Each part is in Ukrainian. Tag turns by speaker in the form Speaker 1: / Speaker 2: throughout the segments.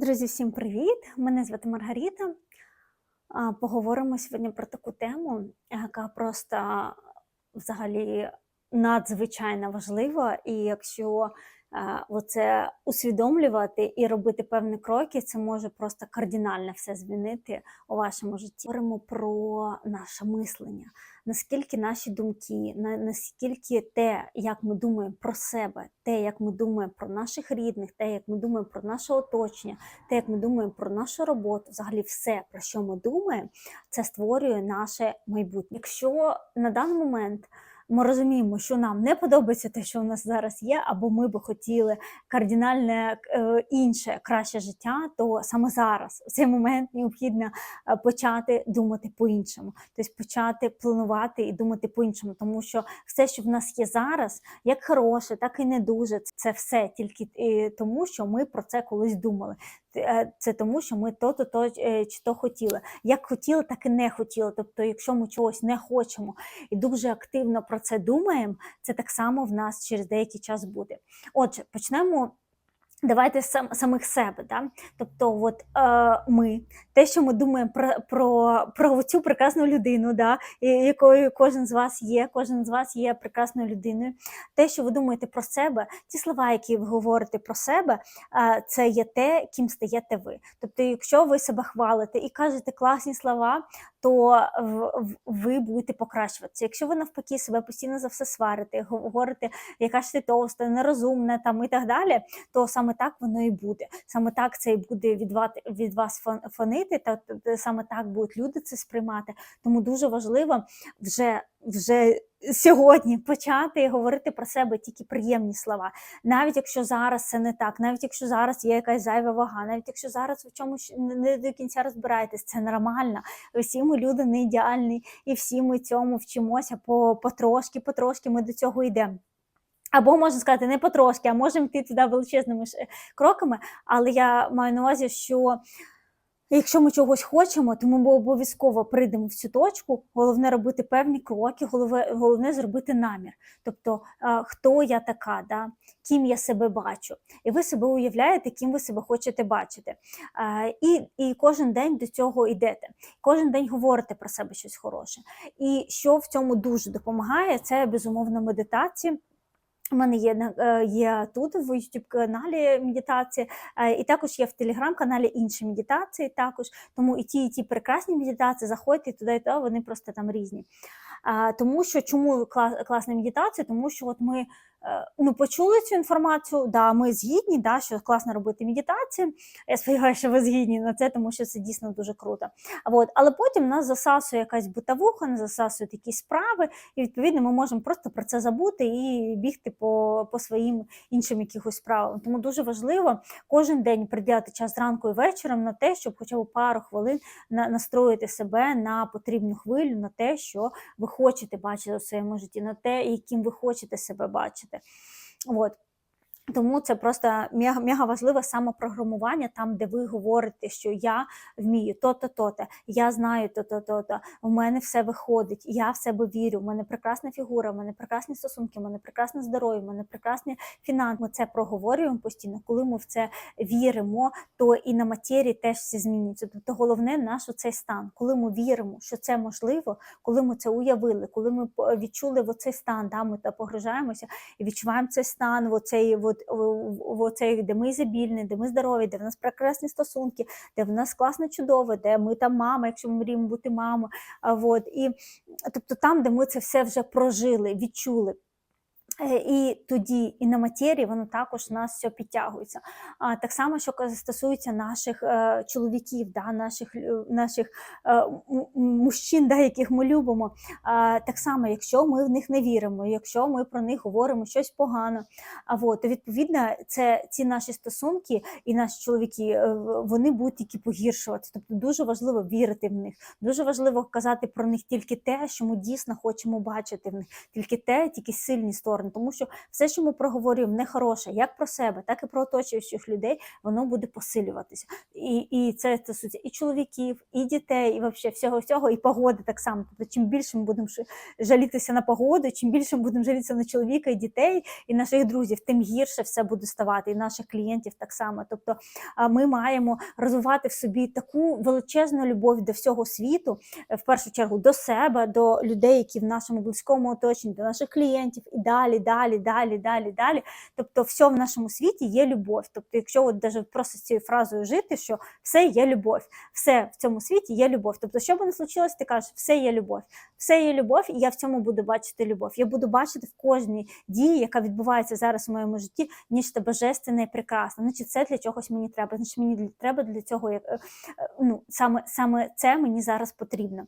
Speaker 1: Друзі, всім привіт! Мене звати Маргарита. Поговоримо сьогодні про таку тему, яка просто взагалі надзвичайно важлива. І якщо е, оце усвідомлювати і робити певні кроки, це може просто кардинально все змінити у вашому житті. Говоримо про наше мислення, наскільки наші думки, на- наскільки те, як ми думаємо про себе, те, як ми думаємо про наших рідних, те, як ми думаємо про наше оточення, те, як ми думаємо про нашу роботу, взагалі все, про що ми думаємо, це створює наше майбутнє. Якщо на даний момент ми розуміємо, що нам не подобається те, що у нас зараз є, або ми би хотіли кардинальне е, інше, краще життя, то саме зараз, в цей момент, необхідно е, почати думати по-іншому, тобто почати планувати і думати по-іншому, тому що все, що в нас є зараз, як хороше, так і не дуже, це все тільки е, тому, що ми про це колись думали. Е, Це тому, що ми то-то то е, чи то хотіли. Як хотіли, так і не хотіли. Тобто, якщо ми чогось не хочемо і дуже активно про це думаємо, це так само в нас через деякий час буде. Отже, почнемо. Давайте сам, самих себе, да? тобто, от е, ми, те, що ми думаємо про, про, про цю прекрасну людину, да? і- якою кожен з вас є, кожен з вас є прекрасною людиною. Те, що ви думаєте про себе, ті слова, які ви говорите про себе, е, це є те, ким стаєте ви. Тобто, якщо ви себе хвалите і кажете класні слова, то ви будете покращуватися. Якщо ви навпаки себе постійно за все сварите, говорите, яка ж ти товста, нерозумна там і так далі, то саме так воно і буде. Саме так це і буде від вас, від вас фонити, та саме так будуть люди це сприймати. Тому дуже важливо вже, вже сьогодні почати говорити про себе тільки приємні слова. Навіть якщо зараз це не так, навіть якщо зараз є якась зайва вага, навіть якщо зараз в чомусь не до кінця розбираєтесь, це нормально. Всі ми люди не ідеальні, і всі ми цьому вчимося по, потрошки, потрошки ми до цього йдемо. Або можна сказати, не потрошки, а можемо йти туди величезними е, кроками. Але я маю на увазі, що якщо ми чогось хочемо, то ми обов'язково прийдемо в цю точку. Головне робити певні кроки, головне, зробити намір. Тобто, хто я така, да? ким я себе бачу. І ви себе уявляєте, ким ви себе хочете бачити. І, і кожен день до цього йдете. Кожен день говорите про себе щось хороше. І що в цьому дуже допомагає, це безумовно медитація. У мене є, е, є тут в youtube каналі медитації, е, і також є в телеграм-каналі інші медитації. Також тому і ті, і ті прекрасні медитації, заходьте туди, і то вони просто там різні. Тому що чому клас класна медитація? Тому що от ми ну, почули цю інформацію, да, ми згідні, да, що класно робити медитацію. Я сподіваюся, що ви згідні на це, тому що це дійсно дуже круто. От, але потім нас засасує якась бутавуха, нас засасують якісь справи, і відповідно ми можемо просто про це забути і бігти по, по своїм іншим якихось справам. Тому дуже важливо кожен день приділяти час зранку і вечором на те, щоб хоча б пару хвилин на, настроїти себе на потрібну хвилю, на те, що ви хочете бачити у своєму житті, на те, яким ви хочете себе бачити. От. Тому це просто мега, важливе самопрограмування, там, де ви говорите, що я вмію то-то, то-то, я знаю то-то, то-то, у мене все виходить, я в себе вірю, у мене прекрасна фігура, у мене прекрасні стосунки, у мене прекрасне здоров'я, у мене прекрасні фінанси. Ми це проговорюємо постійно. Коли ми в це віримо, то і на матерії теж все змінюється. Тобто головне наш цей стан. Коли ми віримо, що це можливо, коли ми це уявили, коли ми по- відчули в оцей стан, да, ми та погружаємося і відчуваємо цей стан, в оцей, в, в, оцей, де ми ізобільні, де ми здорові, де в нас прекрасні стосунки, де в нас класно чудово, де ми там мама, якщо ми мріємо бути мамою. От, і, тобто там, де ми це все вже прожили, відчули. Е, І тоді і на матерії воно також нас все підтягується. А так само, що стосується наших е, чоловіків, да, наших, наших е, мужчин, да, яких ми любимо. А, так само, якщо ми в них не віримо, якщо ми про них говоримо щось погано, а вот, то відповідно це ці наші стосунки і наші чоловіки е, вони будуть тільки погіршуватися. Тобто дуже важливо вірити в них. Дуже важливо казати про них тільки те, що ми дійсно хочемо бачити в них, тільки те, тільки сильні сторони. Тому що все, що ми проговорюємо, не хороше, як про себе, так і про оточуючих людей, воно буде посилюватися. І і це стосується і чоловіків, і дітей, і взагалі всього всього, і погоди так само. Тобто, чим більше ми будемо жалітися на погоду, чим більше ми будемо жалітися на чоловіка і дітей, і наших друзів, тим гірше все буде ставати, і наших клієнтів так само. Тобто, ми маємо розвивати в собі таку величезну любов до всього світу, е, в першу чергу до себе, до людей, які в нашому близькому оточенні, до наших клієнтів, і далі, далі, далі, далі, далі. далі. Тобто, все в нашому світі є любов. Тобто, якщо от навіть просто з цією фразою жити, що все є любов, все в цьому світі є любов. Тобто, що би не случилось, ти кажеш, все є любов, все є любов, і я в цьому буду бачити любов. Я буду бачити в кожній дії, яка відбувається зараз в моєму житті, ніж те божественне і прекрасне. Значить, це для чогось мені треба. Значить, мені треба для цього як е, е, ну саме саме це мені зараз потрібно.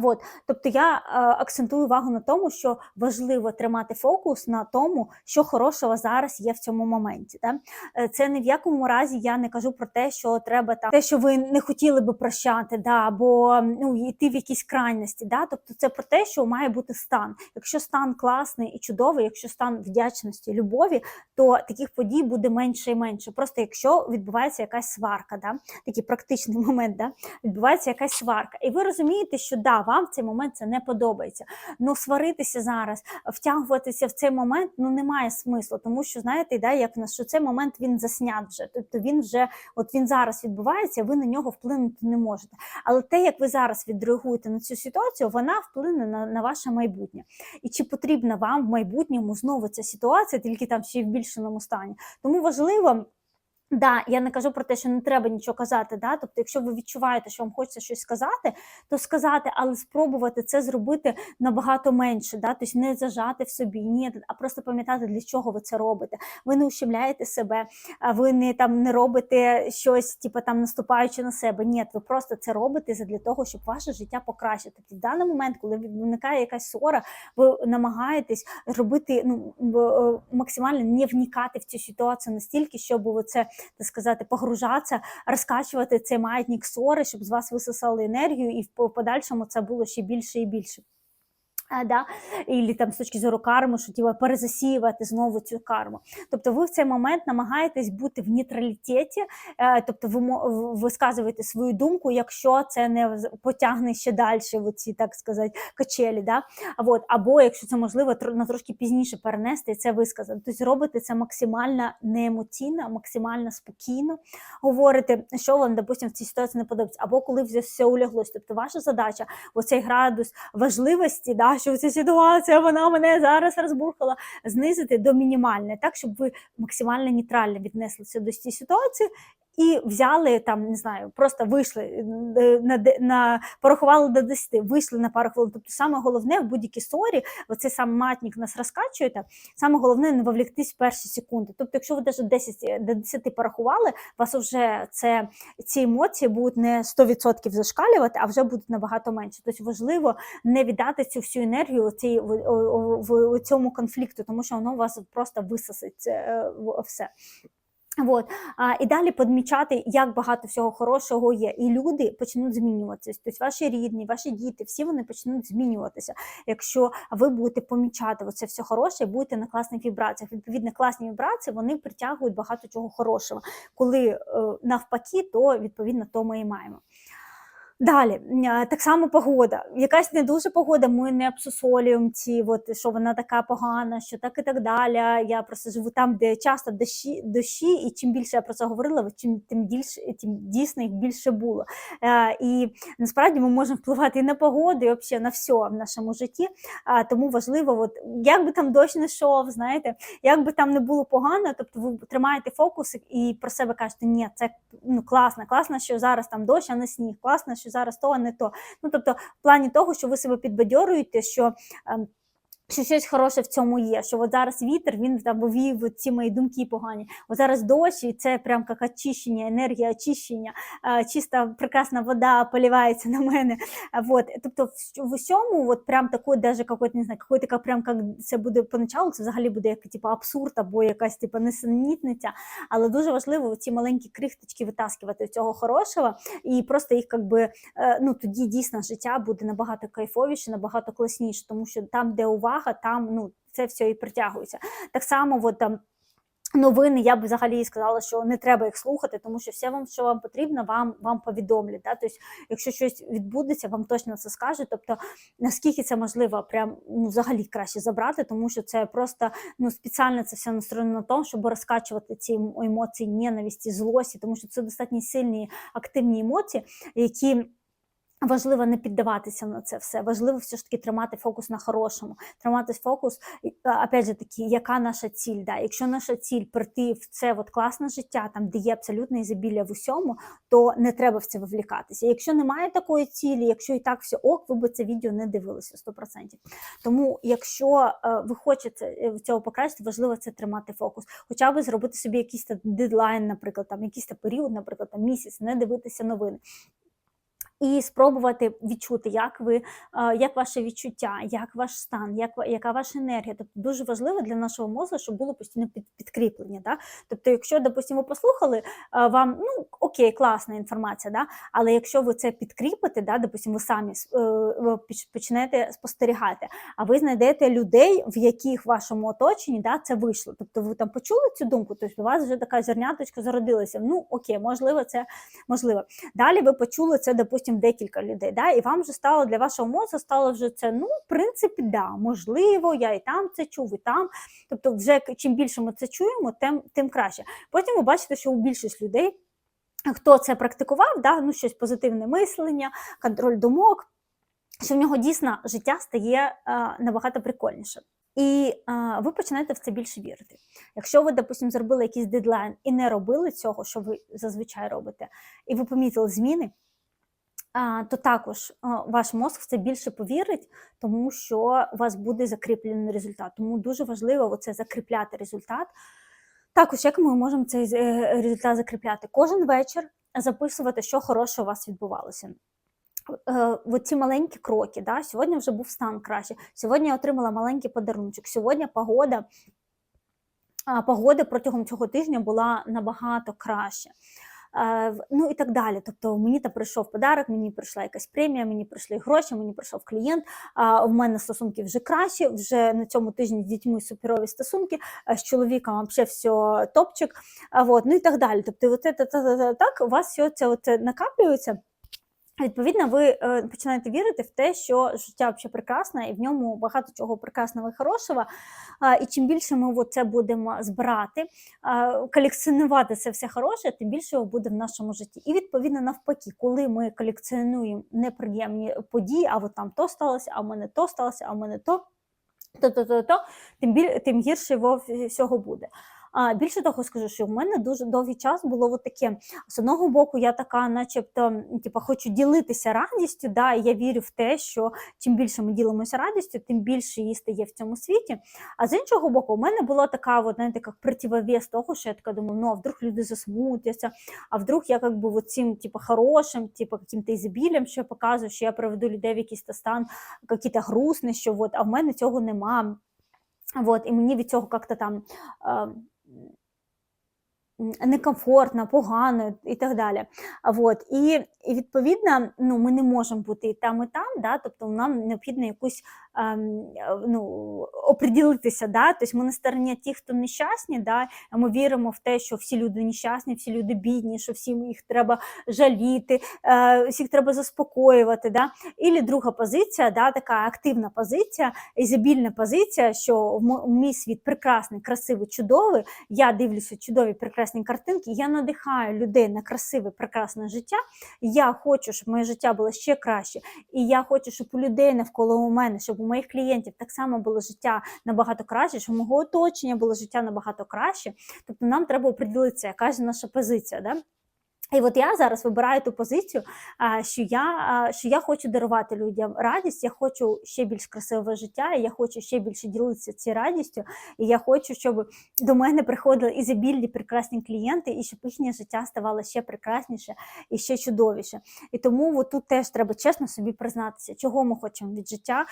Speaker 1: Вот. Тобто я е, акцентую увагу на тому, що важливо тримати фокус на тому, що хорошого зараз є в цьому моменті. Да? Е, це ні в якому разі я не кажу про те, що треба там те, що ви не хотіли би прощати, да, або ну, йти в якісь крайності. Да? Тобто це про те, що має бути стан. Якщо стан класний і чудовий, якщо стан вдячності, любові, то таких подій буде менше і менше. Просто якщо відбувається якась сварка, да? такий практичний момент, да? відбувається якась сварка, і ви розумієте, що да вам в цей момент це не подобається. Ну сваритися зараз, втягуватися в цей момент ну немає смислу, тому що знаєте, да, як в нас що цей момент він заснят вже. Тобто він вже от він зараз відбувається, ви на нього вплинути не можете. Але те, як ви зараз відреагуєте на цю ситуацію, вона вплине на, на ваше майбутнє. І чи потрібна вам в майбутньому знову ця ситуація, тільки там ще й в більшому стані? Тому важливо. Да, я не кажу про те, що не треба нічого казати. Да? Тобто, якщо ви відчуваєте, що вам хочеться щось сказати, то сказати, але спробувати це зробити набагато менше, да? тобто не зажати в собі, ні, а просто пам'ятати, для чого ви це робите. Ви не ущемляєте себе, ви не там не робите щось, типу там наступаючи на себе. Ні, ви просто це робите для того, щоб ваше життя покращити. Тобто, в даний момент, коли виникає якась ссора, ви намагаєтесь робити ну е, максимально не вникати в цю ситуацію настільки, щоб ви це так сказати, погружатися, розкачувати цей маятник сори, щоб з вас висосали енергію, і в подальшому це було ще більше і більше. Да? І там з точки зору карми, що тіло перезасіювати знову цю карму. Тобто ви в цей момент намагаєтесь бути в нейтралітеті, е, тобто ви висказуєте свою думку, якщо це не потягне ще далі в ці, так сказати, качелі. Да? От, Або якщо це можливо, на трошки пізніше перенести і це висказати. Тобто робите це максимально неемоційно, максимально спокійно, говорите, що вам, допустимо, в цій ситуації не подобається, або коли все уляглось. Тобто ваша задача, оцей градус важливості. да, що ця ситуація вона мене зараз розбурхала, знизити до мінімальної, так щоб ви максимально нейтрально віднеслися до цієї ситуації і взяли там, не знаю, просто вийшли е, на на порахували до 10, вийшли на пару хвилин. Тобто, саме головне в будь-якій сорі, оцей сам матник нас розкачуєте, саме головне не вовліктись в перші секунди. Тобто, якщо ви навіть 10 до 10 порахували, вас вже це ці емоції будуть не 100% зашкалювати, а вже будуть набагато менше. Тобто важливо не віддати цю всю енергію цій, в цьому конфлікту, тому що воно у вас просто висосить е, все. От. А, І далі подмічати, як багато всього хорошого є. І люди почнуть змінюватися. Тобто ваші рідні, ваші діти, всі вони почнуть змінюватися. Якщо ви будете помічати це все хороше, будете на класних вібраціях. Відповідно, класні вібрації вони притягують багато чого хорошого. Коли е, навпаки, то відповідно то ми і маємо. Далі, так само погода. Якась не дуже погода, ми не обсусолюємо ці, от, що вона така погана, що так і так далі. Я просто живу там, де часто дощі, дощі і чим більше я про це говорила, чим тим більше, тим дійсно їх більше було. Е, і насправді ми можемо впливати і на погоду, і взагалі на все в нашому житті. А, Тому важливо, от, як би там дощ не йшов, знаєте, як би там не було погано, тобто ви тримаєте фокус і про себе кажете, ні, це ну, класно, класно, що зараз там дощ, а не сніг, класно, що зараз то, а не то. Ну тобто, в плані того, що ви себе підбадьорюєте, що. Що щось хороше в цьому є, що от зараз вітер він там вивів ці мої думки погані. От зараз дощ, і це прям як очищення, енергія очищення, чиста прекрасна вода поливається на мене. Вот. Тобто в усьому, от прям такой, даже какой-то, не знаю, какой-то как прям як це буде поначалу, це взагалі буде як типу, абсурд або якась типу, несенітниця. Але дуже важливо ці маленькі крихточки витаскувати цього хорошого і просто їх якби, е, ну тоді дійсно життя буде набагато кайфовіше, набагато класніше, тому що там, де увага увага, там ну це все і притягується. Так само, от там. Новини я б взагалі сказала, що не треба їх слухати, тому що все вам, що вам потрібно, вам вам повідомлять. Да? Тобто, якщо щось відбудеться, вам точно це скажуть. Тобто, наскільки це можливо, прям ну, взагалі краще забрати, тому що це просто ну спеціально це все настроєно на тому, щоб розкачувати ці емоції ненависті, злості, тому що це достатньо сильні активні емоції, які. Важливо не піддаватися на це все. Важливо все ж таки тримати фокус на хорошому, тримати фокус, опять же таки, яка наша ціль. Да? Якщо наша ціль прийти в це от класне життя, там де є абсолютне ізобілля в усьому, то не треба в це вивлікатися. Якщо немає такої цілі, якщо і так все ок, ви б це відео не дивилися 100%. Тому, якщо е, ви хочете е, цього покращити, важливо це тримати фокус, хоча б зробити собі якийсь дедлайн, наприклад, там якийсь період, наприклад, там місяць, не дивитися новини і спробувати відчути, як ви, як ваше відчуття, як ваш стан, як яка ваша енергія. Тобто дуже важливо для нашого мозку, щоб було постійно підкріплення. Да? Тобто, якщо, допустимо, ви послухали, вам ну окей, класна інформація, да? але якщо ви це підкріпите, да, допустимо, ви самі е, почнете спостерігати, а ви знайдете людей, в яких в вашому оточенні да, це вийшло. Тобто ви там почули цю думку, тобто у вас вже така зерняточка зародилася. Ну окей, можливо, це можливо. Далі ви почули це, допустимо, потім декілька людей. Да? І вам вже стало для вашого мозку стало вже це, ну, в принципі, да, можливо, я і там це чув, і там. Тобто, вже чим більше ми це чуємо, тим тим краще. Потім ви бачите, що у більшість людей, хто це практикував, да? ну, щось позитивне мислення, контроль думок, що в нього дійсно життя стає е, набагато прикольніше. І а, ви починаєте в це більше вірити. Якщо ви, допустимо, зробили якийсь дедлайн і не робили цього, що ви зазвичай робите, і ви помітили зміни, то також ваш мозк в це більше повірить, тому що у вас буде закріплений результат. Тому дуже важливо це закріпляти результат. Також, як ми можемо цей е, результат закріпляти? Кожен вечір записувати, що хороше у вас відбувалося. Е, ці маленькі кроки. Да? Сьогодні вже був стан краще. Сьогодні я отримала маленький подарунок. Сьогодні погода, погода протягом цього тижня була набагато краще. Ну і так далі. Тобто мені там прийшов подарок, мені прийшла якась премія, мені прийшли гроші, мені прийшов клієнт. В мене стосунки вже кращі. Вже на цьому тижні з дітьми суперові стосунки, з чоловіком взагалі все топчик. Вот, ну і так далі. Тобто, от це, так у вас все це от накаплюється. Відповідно, ви е, починаєте вірити в те, що життя взагалі прекрасне, і в ньому багато чого прекрасного і хорошого. І чим більше ми це будемо збирати, колекціонувати це все хороше, тим більше його буде в нашому житті. І відповідно навпаки, коли ми колекціонуємо неприємні події, а от там то сталося, а в мене то сталося, а в мене то, то, то, то, то тим біль, тим гірше всього буде. Більше того, скажу, що в мене дуже довгий час було от таке. З одного боку, я така, начебто, типу, хочу ділитися радістю. Да, і я вірю в те, що чим більше ми ділимося радістю, тим більше її стає в цьому світі. А з іншого боку, у мене була така, от, знаєте, як противовес того, що я така думаю, ну а вдруг люди засмутяться, а вдруг я як би от цим, типу, хорошим, типу, каким-то ізобілем, що я показую, що я приведу людей в якийсь стан, який-то грустний, що от, а в мене цього нема. Вот, і мені від цього як-то там. Е, некомфортно, погано і так далі. Вот. І, і відповідно ну, ми не можемо бути і там, і там, да? тобто нам необхідно якусь ем, ну, оприділитися. Да? Тобто ми на стороні тих, хто нещасні, да? ми віримо в те, що всі люди нещасні, всі люди бідні, що всім їх треба жаліти, е, всіх треба заспокоювати. Да? Ілі друга позиція, да? така активна позиція, ізобільна позиція, що мій світ прекрасний, красивий, чудовий, я дивлюся чудові прекрасні прекрасні картинки. Я надихаю людей на красиве, прекрасне життя. Я хочу, щоб моє життя було ще краще. І я хочу, щоб у людей навколо мене, щоб у моїх клієнтів так само було життя набагато краще, щоб у мого оточення було життя набагато краще. Тобто нам треба оприділитися, яка ж наша позиція. Да? І от я зараз вибираю ту позицію, що я що я хочу дарувати людям радість, я хочу ще більш красиве життя, і я хочу ще більше ділитися цією радістю. І я хочу, щоб до мене приходили ізобільні прекрасні клієнти, і щоб їхнє життя ставало ще прекрасніше і ще чудовіше. І тому от тут теж треба чесно собі признатися, чого ми хочемо від життя,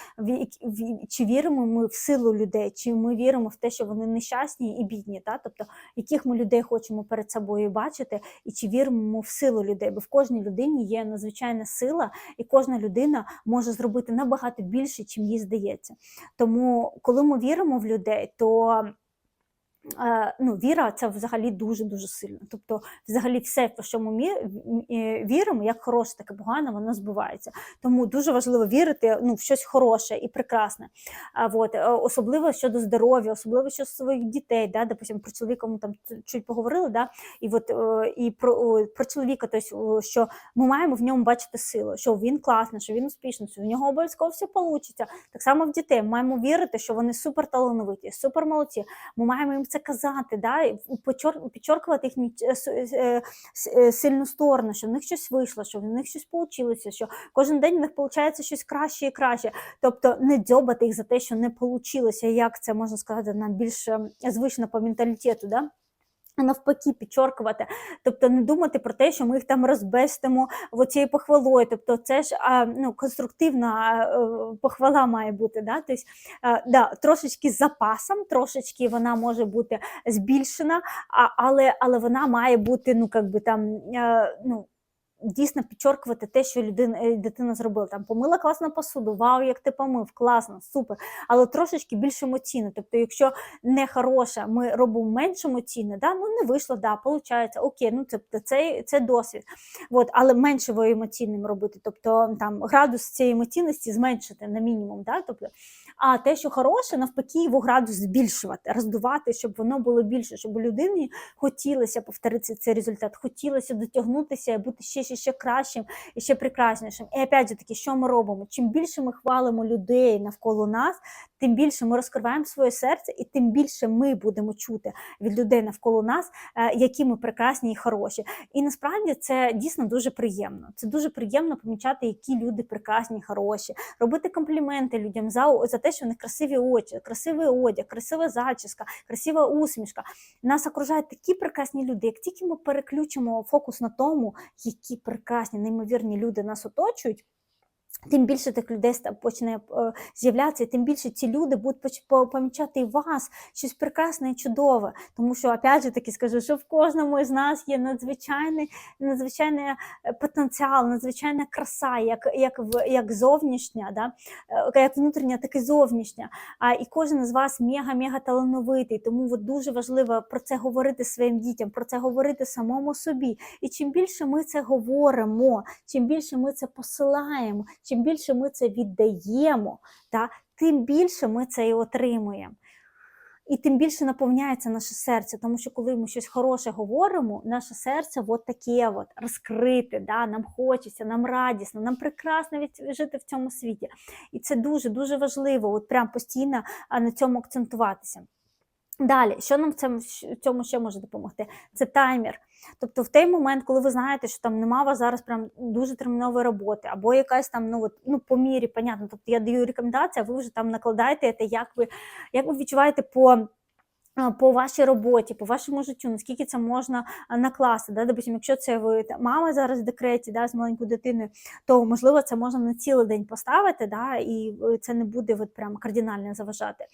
Speaker 1: чи віримо ми в силу людей, чи ми віримо в те, що вони нещасні і бідні, та? тобто яких ми людей хочемо перед собою бачити, і чи віримо віримо в силу людей, бо в кожній людині є надзвичайна сила, і кожна людина може зробити набагато більше, чим їй здається. Тому, коли ми віримо в людей, то ну, віра це взагалі дуже-дуже сильно. Тобто, взагалі, все, в що ми віримо, як хороше, так і погане, воно збувається. Тому дуже важливо вірити ну, в щось хороше і прекрасне. А, вот, е, особливо щодо здоров'я, особливо щодо своїх дітей. Да, допустим, про чоловіка ми там чуть поговорили, да, і, от, е, і про, про чоловіка, тобто, що ми маємо в ньому бачити силу, що він класний, що він успішний, що в нього обов'язково все вийде. Так само в дітей ми маємо вірити, що вони супер талановиті, супер молодці. Ми маємо їм це казати, да, підчоркувати їхню е, е, е, сильну сторону, що в них щось вийшло, що в них щось вийшло, що кожен день в них виходить щось краще і краще. Тобто не дзьобати їх за те, що не вийшло, як це можна сказати, на більш е, звично по менталітету. Да? А навпаки, підчоркувати, тобто не думати про те, що ми їх там розбестимо цією похвалою. Тобто, це ж а, ну, конструктивна е, похвала має бути. Да? Тобто, а, да, трошечки з запасом, трошечки вона може бути збільшена, а, але, але вона має бути ну, как би, там, а, ну, дійсно підчоркувати те, що людина, е, дитина зробила. Там помила класно посуду, вау, як ти помив, класно, супер. Але трошечки більш емоційно. Тобто, якщо не хороше, ми робимо менш емоційне, да? ну не вийшло, да, виходить, окей, ну тобто це, це досвід. От, але менше емоційним робити. Тобто там градус цієї емоційності зменшити на мінімум. Да? Тобто, а те, що хороше, навпаки, його градус збільшувати, роздувати, щоб воно було більше, щоб людині хотілося повторити цей результат, хотілося дотягнутися і бути ще, ще, ще кращим і ще прекраснішим. І опять же таки, що ми робимо? Чим більше ми хвалимо людей навколо нас, тим більше ми розкриваємо своє серце, і тим більше ми будемо чути від людей навколо нас, е, які ми прекрасні і хороші. І насправді це дійсно дуже приємно. Це дуже приємно помічати, які люди прекрасні, хороші, робити компліменти людям за, за те, що в них красиві очі, красивий одяг, красива зачіска, красива усмішка. Нас окружають такі прекрасні люди. Як тільки ми переключимо фокус на тому, які прекрасні, неймовірні люди нас оточують. Тим більше тих людей почне е, з'являтися, тим більше ці люди будуть помічати і вас щось прекрасне і чудове. Тому що, опять же таки, скажу, що в кожному із нас є надзвичайний, надзвичайний е, потенціал, надзвичайна краса, як, як, як зовнішня, да? е, як внутрішня, так і зовнішня. А, і кожен з вас мега-мега талановитий. Тому от дуже важливо про це говорити своїм дітям, про це говорити самому собі. І чим більше ми це говоримо, чим більше ми це посилаємо, чим більше ми це віддаємо, та, тим більше ми це і отримуємо. І тим більше наповняється наше серце, тому що коли ми щось хороше говоримо, наше серце от таке от, розкрите, да? нам хочеться, нам радісно, нам прекрасно жити в цьому світі. І це дуже-дуже важливо, от прям постійно на цьому акцентуватися. Далі, що нам в цьому, ще може допомогти? Це таймер. Тобто в той момент, коли ви знаєте, що там нема у вас зараз прям дуже термінової роботи, або якась там, ну от, ну по мірі, понятно. Тобто я даю рекомендації, а ви вже там накладаєте це, як ви, як ви відчуваєте по. По вашій роботі, по вашому життю, наскільки це можна накласти. Да? Допустим, якщо це ви мама зараз в декреті да, з маленькою дитиною, то можливо це можна на цілий день поставити, да, і е, це не буде от, прям кардинально заважати.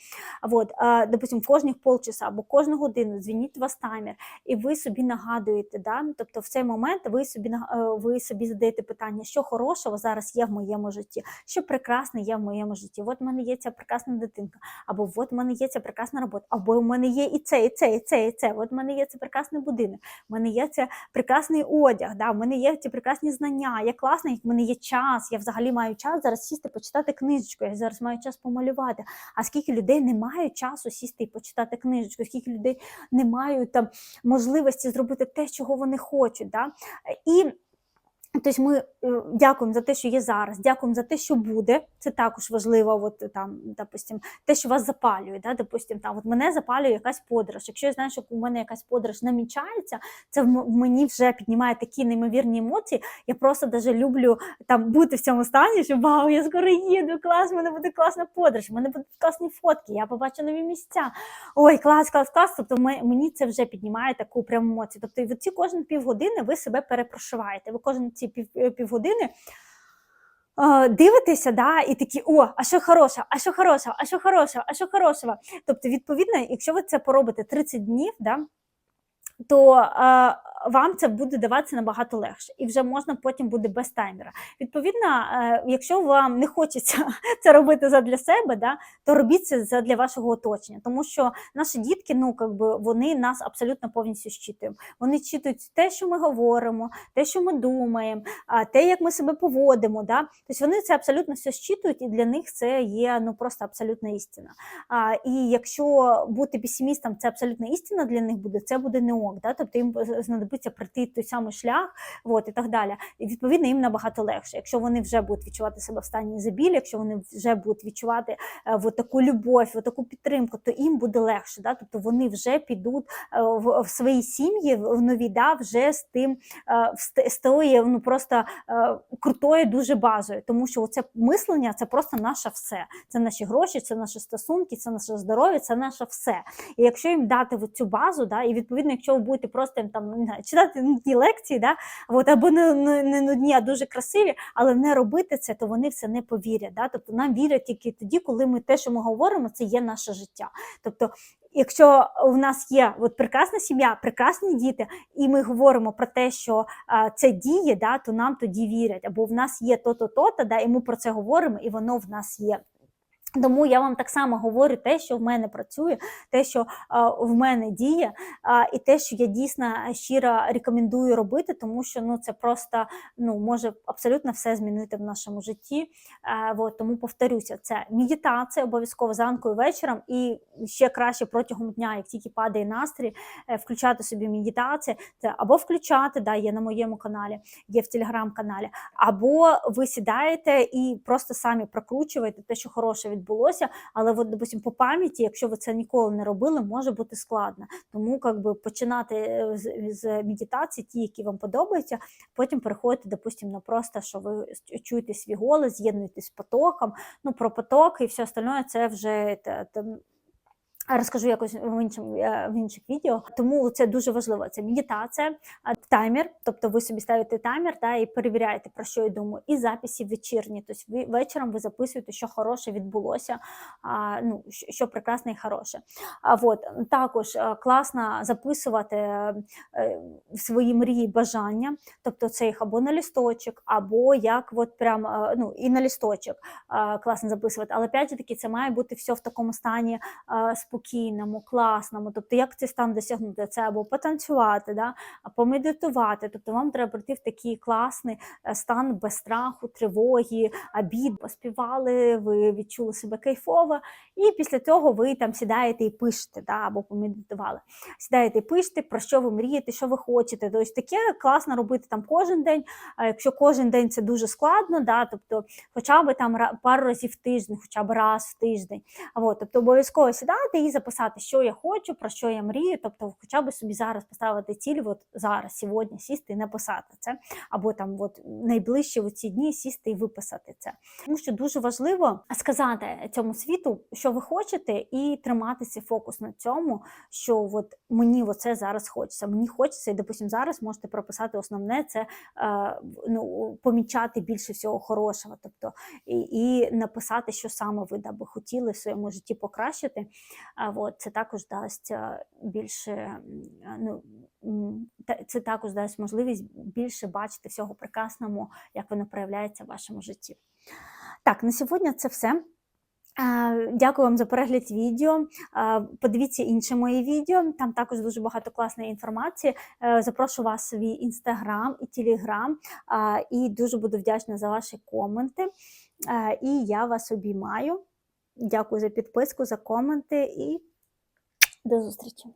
Speaker 1: А, допустим, кожних полчаса або кожну годину дзвініть вас таймер, і ви собі нагадуєте. Да? Тобто в цей момент ви собі е, ви собі задаєте питання, що хорошого зараз є в моєму житті, що прекрасне є в моєму житті. От в мене є ця прекрасна дитинка, або от в мене є ця прекрасна робота, або в мене є і це, і це, і це, і це. От в мене є цей прекрасний будинок, в мене є це прекрасний одяг, да? в мене є ці прекрасні знання. Я класна, в мене є час. Я взагалі маю час зараз сісти, почитати книжечку. Я зараз маю час помалювати. А скільки людей не мають часу сісти і почитати книжечку, скільки людей не мають там можливості зробити те, чого вони хочуть. Да? І Тобто ми е, дякуємо за те, що є зараз, дякуємо за те, що буде. Це також важливо. От там, допустим, те, що вас запалює. Да? Допустим, там от мене запалює якась подорож. Якщо я знаю, що у мене якась подорож намічається, це в мені вже піднімає такі неймовірні емоції. Я просто даже люблю там бути в цьому стані, що вау, я скоро їду, клас, в мене буде класна подорож, в мене будуть класні фотки, я побачу нові місця. Ой, клас, клас, клас. Тобто мені це вже піднімає таку пряму емоцію. Тобто, і ці кожні півгодини ви себе перепрошиваєте. Ви кожен ці пів, е, півгодини. Дивитися, да, і такі, о, а що хороша, а що хороша, а що хороша, а що хорошого. Тобто, відповідно, якщо ви це поробите 30 днів, да, то вам це буде даватися набагато легше, і вже можна потім буде без таймера. Відповідно, е, якщо вам не хочеться це робити задля себе, да, то робіть це задля вашого оточення, тому що наші дітки, ну якби вони нас абсолютно повністю щитують. Вони читують те, що ми говоримо, те, що ми думаємо, те, як ми себе поводимо. Да? Тобто вони це абсолютно все щитують, і для них це є ну просто абсолютна істина. А, і якщо бути песимістом, це абсолютна істина для них буде, це буде не ок. Да? Тобто їм знадобиться пройти той самий шлях, от, і так далі. І відповідно їм набагато легше. Якщо вони вже будуть відчувати себе в стані ізобілля, якщо вони вже будуть відчувати е, от таку любов, от таку підтримку, то їм буде легше. Да? Тобто вони вже підуть е, в, в свої сім'ї в нові да, вже з тим е, з тої ну просто крутою дуже базою, тому що це мислення це просто наше все. Це наші гроші, це наші стосунки, це наше здоров'я, це наше все. І якщо їм дати от цю базу, да, і відповідно, якщо ви будете просто їм там читати нудні лекції, да, от, або не, не, нудні, а дуже красиві, але не робити це, то вони в це не повірять. Да? Тобто нам вірять тільки тоді, коли ми те, що ми говоримо, це є наше життя. Тобто, якщо у нас є от прекрасна сім'я, прекрасні діти, і ми говоримо про те, що а, це діє, да, то нам тоді вірять. Або в нас є то-то, то-то, да, і ми про це говоримо, і воно в нас є. Тому я вам так само говорю те, що в мене працює, те, що а, в мене діє, а, і те, що я дійсно щиро рекомендую робити, тому що ну це просто ну може абсолютно все змінити в нашому житті. А, от, тому повторюся, це медитація обов'язково зранку і вечором, і ще краще протягом дня, як тільки падає настрій, е, включати собі медитацію. Це або включати, да, є на моєму каналі, є в телеграм-каналі, або ви сідаєте і просто самі прокручуєте те, що хороше відбулося. Але от, допустим, по пам'яті, якщо ви це ніколи не робили, може бути складно. Тому как би, починати е, з, з медитації, ті, які вам подобаються, потім переходити, допустим, на просто, що ви чуєте свій голос, з'єднуєтесь з потоком. Ну, про поток і все остальне це вже те, там, Розкажу якось в іншому е, в інших відео. Тому це дуже важливо. Це медитація, таймер. Тобто ви собі ставите таймер та і перевіряєте про що я думаю. І записи вечірні. Тобто ви вечором ви записуєте, що хороше відбулося, а, ну що прекрасне і хороше. А от також е, класно записувати е, свої мрії бажання, тобто це їх або на лісточок, або як от прям ну і на лісточок класно записувати. Але опять же таки це має бути все в такому стані е, спокійному, класному. Тобто, як цей стан досягнути? Це або потанцювати, да? помедитувати. Тобто вам треба прийти в такий класний е, стан без страху, тривоги, обід, поспівали, ви відчули себе кайфово, і після цього ви там сідаєте і пишете, да? або помедитували. Сідаєте і пишете, про що ви мрієте, що ви хочете. Тобто таке класно робити там кожен день. Якщо кожен день це дуже складно, да? тобто хоча б там пару разів в тиждень, хоча б раз в тиждень. От, тобто обов'язково сідати і записати, що я хочу, про що я мрію. Тобто, хоча б собі зараз поставити ціль, от зараз, сьогодні сісти і написати це, або там от найближчі в ці дні сісти і виписати це. Тому що дуже важливо сказати цьому світу, що ви хочете, і триматися фокус на цьому, що от мені оце зараз хочеться. Мені хочеться, і допустим, зараз можете прописати основне це е, ну, помічати більше всього хорошого, тобто і, і написати, що саме ви да, би хотіли в своєму житті покращити. А от це також дасть е, більше ну. Це також дасть можливість більше бачити всього прекрасного, як воно проявляється в вашому житті. Так, на сьогодні це все. Дякую вам за перегляд відео. Подивіться інше моє відео. Там також дуже багато класної інформації. Е, Запрошу вас в свій інстаграм і телеграм. І дуже буду вдячна за ваші коменти. Е, І я вас обіймаю. Дякую за підписку, за коменти і до зустрічі.